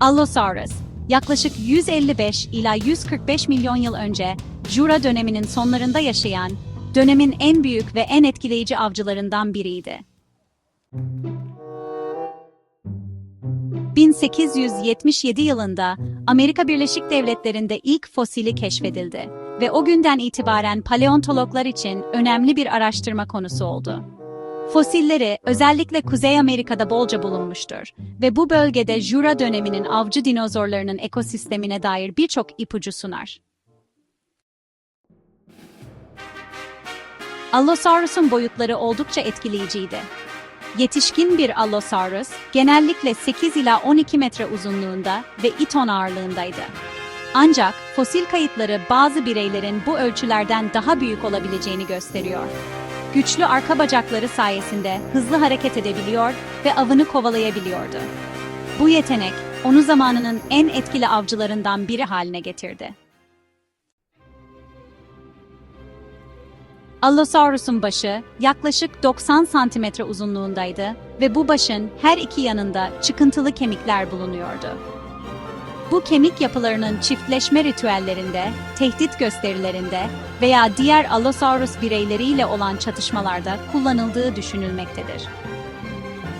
Allosaurus, yaklaşık 155 ila 145 milyon yıl önce Jura döneminin sonlarında yaşayan, dönemin en büyük ve en etkileyici avcılarından biriydi. 1877 yılında Amerika Birleşik Devletleri'nde ilk fosili keşfedildi ve o günden itibaren paleontologlar için önemli bir araştırma konusu oldu. Fosilleri özellikle Kuzey Amerika'da bolca bulunmuştur ve bu bölgede Jura döneminin avcı dinozorlarının ekosistemine dair birçok ipucu sunar. Allosaurus'un boyutları oldukça etkileyiciydi. Yetişkin bir Allosaurus genellikle 8 ila 12 metre uzunluğunda ve 2 ton ağırlığındaydı. Ancak fosil kayıtları bazı bireylerin bu ölçülerden daha büyük olabileceğini gösteriyor. Güçlü arka bacakları sayesinde hızlı hareket edebiliyor ve avını kovalayabiliyordu. Bu yetenek onu zamanının en etkili avcılarından biri haline getirdi. Allosaurus'un başı yaklaşık 90 santimetre uzunluğundaydı ve bu başın her iki yanında çıkıntılı kemikler bulunuyordu. Bu kemik yapılarının çiftleşme ritüellerinde, tehdit gösterilerinde veya diğer Allosaurus bireyleriyle olan çatışmalarda kullanıldığı düşünülmektedir.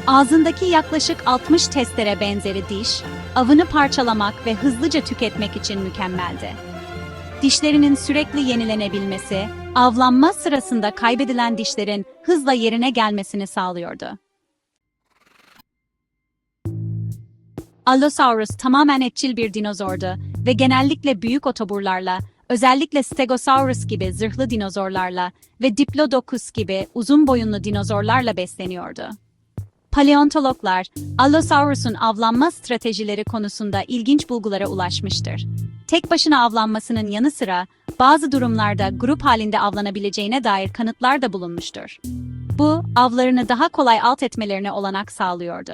Ağzındaki yaklaşık 60 testere benzeri diş, avını parçalamak ve hızlıca tüketmek için mükemmeldi. Dişlerinin sürekli yenilenebilmesi, avlanma sırasında kaybedilen dişlerin hızla yerine gelmesini sağlıyordu. Allosaurus tamamen etçil bir dinozordu ve genellikle büyük otoburlarla, özellikle Stegosaurus gibi zırhlı dinozorlarla ve Diplodocus gibi uzun boyunlu dinozorlarla besleniyordu. Paleontologlar, Allosaurus'un avlanma stratejileri konusunda ilginç bulgulara ulaşmıştır. Tek başına avlanmasının yanı sıra bazı durumlarda grup halinde avlanabileceğine dair kanıtlar da bulunmuştur. Bu, avlarını daha kolay alt etmelerine olanak sağlıyordu.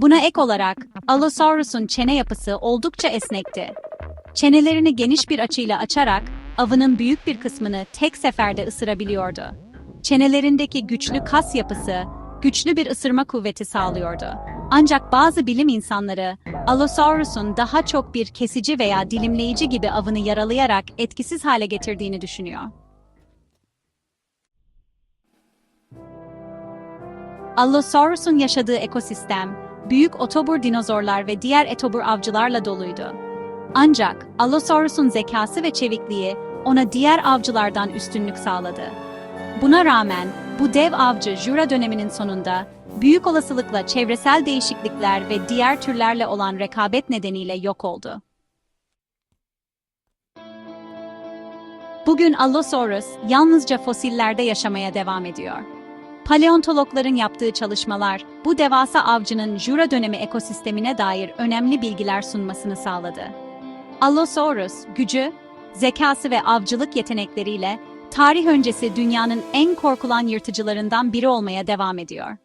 Buna ek olarak Allosaurus'un çene yapısı oldukça esnekti. Çenelerini geniş bir açıyla açarak avının büyük bir kısmını tek seferde ısırabiliyordu. Çenelerindeki güçlü kas yapısı güçlü bir ısırma kuvveti sağlıyordu. Ancak bazı bilim insanları Allosaurus'un daha çok bir kesici veya dilimleyici gibi avını yaralayarak etkisiz hale getirdiğini düşünüyor. Allosaurus'un yaşadığı ekosistem, büyük otobur dinozorlar ve diğer etobur avcılarla doluydu. Ancak Allosaurus'un zekası ve çevikliği ona diğer avcılardan üstünlük sağladı. Buna rağmen bu dev avcı Jura döneminin sonunda büyük olasılıkla çevresel değişiklikler ve diğer türlerle olan rekabet nedeniyle yok oldu. Bugün Allosaurus yalnızca fosillerde yaşamaya devam ediyor. Paleontologların yaptığı çalışmalar bu devasa avcının Jura dönemi ekosistemine dair önemli bilgiler sunmasını sağladı. Allosaurus, gücü, zekası ve avcılık yetenekleriyle tarih öncesi dünyanın en korkulan yırtıcılarından biri olmaya devam ediyor.